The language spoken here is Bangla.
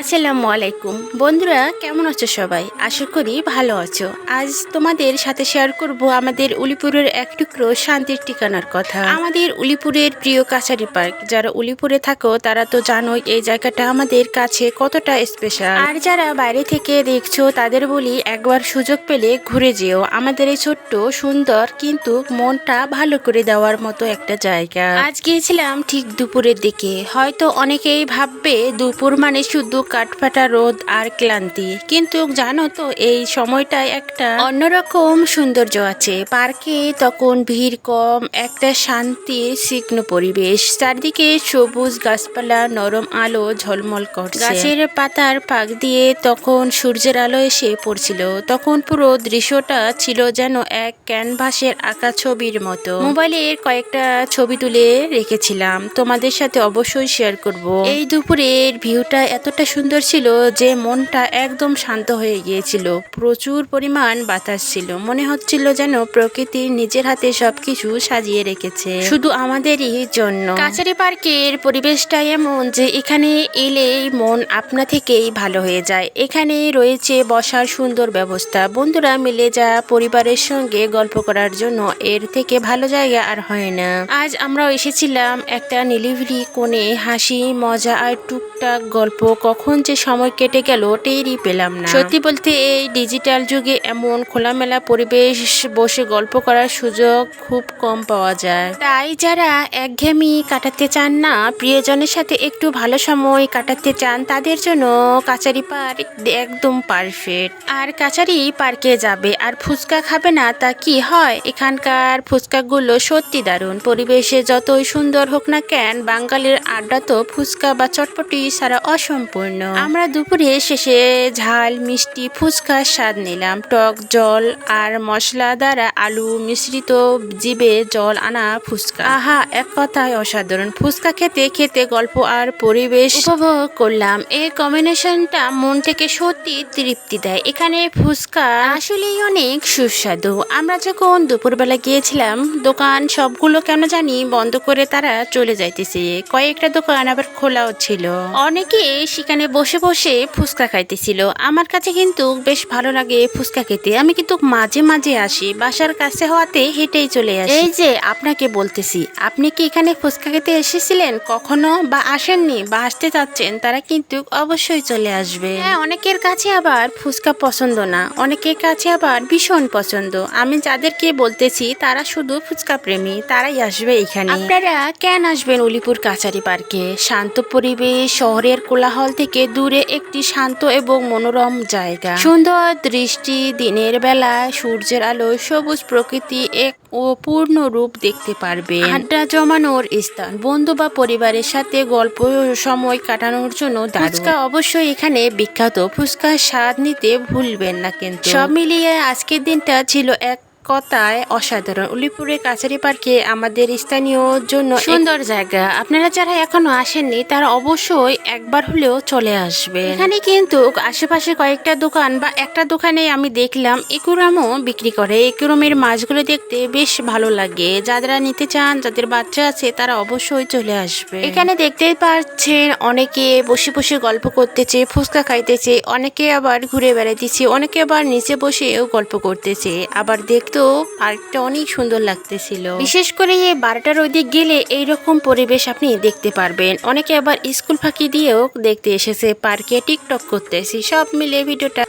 আসসালামু আলাইকুম। বন্ধুরা, কেমন আছো সবাই? আশা করি ভালো আছো। আজ তোমাদের সাথে শেয়ার করব আমাদের উলিপুরের এক টুকরো শান্তির ঠিকানার কথা। আমাদের উলিপুরের প্রিয় কাছারি পার্ক। যারা উলিপুরে থাকো, তারা তো জানোই এই জায়গাটা আমাদের কাছে কতটা স্পেশাল আর যারা বাইরে থেকে দেখছ, তাদের বলি একবার সুযোগ পেলে ঘুরে যেও। আমাদের এই ছোট্ট, সুন্দর, কিন্তু মনটা ভালো করে দেওয়ার মতো একটা জায়গা। আজ গিয়েছিলাম ঠিক দুপুরের দিকে। হয়তো অনেকেই ভাববে, দুপুর মানে শুধু কাঠফাটা রোদ আর ক্লান্তি। কিন্তু জানো তো, এই সময়টায় একটা অন্যরকম সৌন্দর্য আছে। পার্কে তখন ভিড় কম, একটা শান্তির সিগ্ন পরিবেশ। চারদিকে সবুজ গাছপালা, নরম আলো ঝলমল করছে। গাছের পাতার পাক দিয়ে তখন সূর্যের আলো এসে পড়ছিল। তখন পুরো দৃশ্যটা ছিল যেন এক ক্যানভাসের আঁকা ছবির মতো। মোবাইলের কয়েকটা ছবি তুলে রেখেছিলাম। তোমাদের সাথে অবশ্যই শেয়ার করব। এই দুপুরের ভিউটা এতটা সুন্দর ছিল যে মনটা একদম শান্ত হয়ে গিয়েছিল। প্রচুর পরিমাণ বাতাস ছিল। মনে হচ্ছিল যেন প্রকৃতি নিজের হাতে সবকিছু সাজিয়ে রেখেছে। শুধু আমাদেরই জন্য। কাছারি পার্কের পরিবেশটা এমন যে এখানে এলেই মন আপনা থেকেই ভালো হয়ে যায়। এখানে রয়েছে বসার সুন্দর ব্যবস্থা। বন্ধুরা মিলে যা পরিবারের সঙ্গে গল্প করার জন্য এর থেকে ভালো জায়গা আর হয় না। আজ আমরাও এসেছিলাম একটা নিলিভিলি কোণে। হাসি, মজা আর টুকটাক গল্প কখন যে সময় কেটে গেল, টেরই পেলাম না। সত্যি বলতে এই ডিজিটাল যুগে এমন খোলামেলা পরিবেশ বসে গল্প করার সুযোগ খুব কম পাওয়া যায়। তাই যারা একঘেয়েমি কাটাতে চান না, প্রিয়জনের সাথে একটু ভালো সময় কাটাতে চান, তাদের জন্য কাচারি পার্ক একদম পারফেক্ট। আর কাচারি পার্কে যাবে আর ফুচকা খাবে না, তা কি হয়? এখানকার ফুচকাগুলো সত্যি দারুণ। পরিবেশে যতই সুন্দর হোক না কেন, বাঙালির আড্ডা তো ফুচকা বা চটপটি ছাড়া অসম্পূর্ণ। আমরা দুপুরে শেষে ঝাল মিষ্টি ফুচকার স্বাদ নিলাম। টক জল আর মশলা দ্বারা আলু মিশ্রিত জিবে জল আনা ফুচকা। আহা এক কথায় অসাধারণ। ফুচকা খেতে খেতে গল্প আর পরিবেশ উপভোগ করলাম। এই কম্বিনেশনটা মন থেকে সত্যি তৃপ্তি দেয়। এখানে ফুচকা আসলেই অনেক সুস্বাদু। আমরা যখন দুপুরবেলা গিয়েছিলাম দোকান সবগুলো কেন জানি বন্ধ করে তারা চলে যাইতেছে। কয়েকটা দোকান আবার খোলাও ছিল। অনেকে সেখানে বসে বসে ফুচকা খাইতেছিল। আমার কাছে কিন্তু বেশ ভালো লাগে ফুচকা খেতে। আমি কিন্তু মাঝে মাঝে আসি বাসার কাছে হওয়াতে হেঁটেই চলে আসি। এই যে আপনাকে বলতেছি আপনি কি এখানে ফুচকা খেতে এসেছিলেন কখনো বা আসেননি বা আসতে চাচ্ছেন তারা কিন্তু অবশ্যই চলে আসবে। হ্যাঁ অনেকের কাছে আবার ফুচকা পছন্দ না। অনেকের কাছে আবার ভীষণ পছন্দ। আমি যাদেরকে বলতেছি তারা শুধু ফুচকা প্রেমী তারাই আসবে এখানে। আপনারা কেন আসবেন উলিপুর কাছারি পার্কে? শান্ত পরিবেশ শহরের কোলাহল থেকে দূরে একটি শান্ত এবং মনোরম জায়গা। সুন্দর দৃষ্টি দিনের বেলা সূর্যের আলো সবুজ প্রকৃতি এক ও পূর্ণ রূপ দেখতে পারবে। আড্ডা জমানোর স্থান, বন্ধু বা পরিবারের সাথে গল্প সময় কাটানোর জন্য ফুচকা অবশ্যই এখানে বিখ্যাত। ফুচকার স্বাদ নিতে ভুলবেন না কিন্তু। সব মিলিয়ে আজকের দিনটা ছিল এক কথায় অসাধারণ। উলিপুরের কাছারি পার্কে আমাদের স্থানীয় জন্য সুন্দর জায়গা। আপনারা যারা এখনও আসেননি তারা অবশ্যই একবার হলেও চলে আসবে এখানে কিন্তু আশেপাশে কয়েকটা দোকান বা একটা দোকানে আমি দেখলাম একুরামও বিক্রি করে। একুরমের মাছগুলো দেখতে বেশ ভালো লাগে। যারা নিতে চান যাদের বাচ্চা আছে তারা অবশ্যই চলে আসবে। এখানে দেখতে পাচ্ছেন অনেকে বসে বসে গল্প করতেছে ফুচকা খাইতেছে অনেকে আবার ঘুরে বেড়াইতেছে অনেকে আবার নিচে বসেও গল্প করতেছে। আবার দেখতেও পার্কটা অনেক সুন্দর লাগতেছিল। বিশেষ করে এই বারোটার ওদিক গেলে এইরকম পরিবেশ আপনি দেখতে পারবেন। অনেকে আবার স্কুল ফাঁকি দিয়েও দেখতে এসেছে, পার্কে টিকটক করতেছি। সব মিলে ভিডিওটা